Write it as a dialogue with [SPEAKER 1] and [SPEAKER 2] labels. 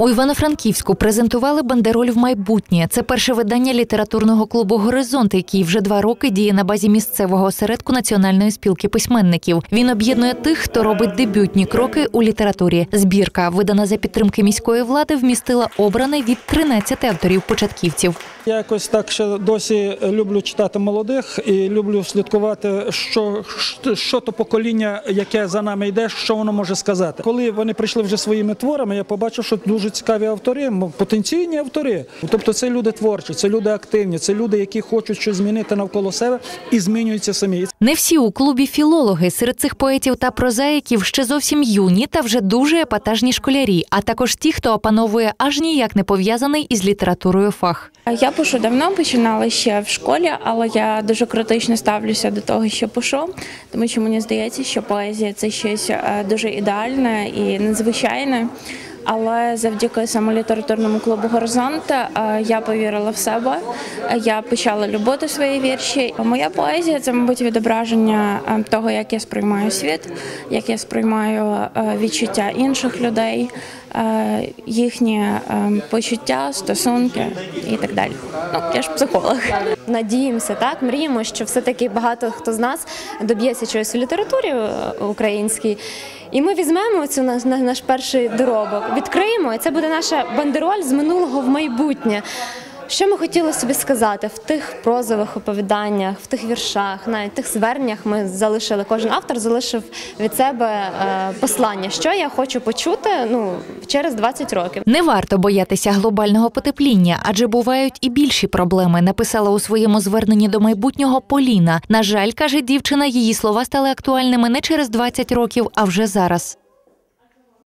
[SPEAKER 1] У Івано-Франківську презентували бандероль в майбутнє. Це перше видання літературного клубу Горизонт, який вже два роки діє на базі місцевого осередку Національної спілки письменників. Він об'єднує тих, хто робить дебютні кроки у літературі. Збірка, видана за підтримки міської влади, вмістила обраний від 13 авторів початківців.
[SPEAKER 2] Я якось так ще досі люблю читати молодих і люблю слідкувати, що, що то покоління, яке за нами йде, що воно може сказати. Коли вони прийшли вже своїми творами, я побачив, що дуже цікаві автори, потенційні автори. Тобто це люди творчі, це люди активні, це люди, які хочуть щось змінити навколо себе і змінюються самі.
[SPEAKER 1] Не всі у клубі філологи. Серед цих поетів та прозаїків ще зовсім юні та вже дуже епатажні школярі, а також ті, хто опановує аж ніяк не пов'язаний із літературою фах.
[SPEAKER 3] Я пишу давно, починала ще в школі, але я дуже критично ставлюся до того, що пишу, тому що мені здається, що поезія це щось е, дуже ідеальне і незвичайне. Але завдяки саме літературному клубу Горизонт е, я повірила в себе. Я почала любити свої вірші. Моя поезія це, мабуть, відображення е, того, як я сприймаю світ, як я сприймаю е, відчуття інших людей, їхні почуття, стосунки і так далі. Ну, я ж психолог.
[SPEAKER 4] Надіємося, так мріємо, що все-таки багато хто з нас доб'ється чогось у літературі українській. І ми візьмемо цю наш, на- наш перший доробок, відкриємо, і це буде наша бандероль з минулого в майбутнє. Що ми хотіли собі сказати в тих прозових оповіданнях, в тих віршах, навіть в тих зверненнях ми залишили. Кожен автор залишив від себе е, послання, що я хочу почути ну через 20 років.
[SPEAKER 1] Не варто боятися глобального потепління, адже бувають і більші проблеми. Написала у своєму зверненні до майбутнього Поліна. На жаль, каже дівчина, її слова стали актуальними не через 20 років, а вже зараз.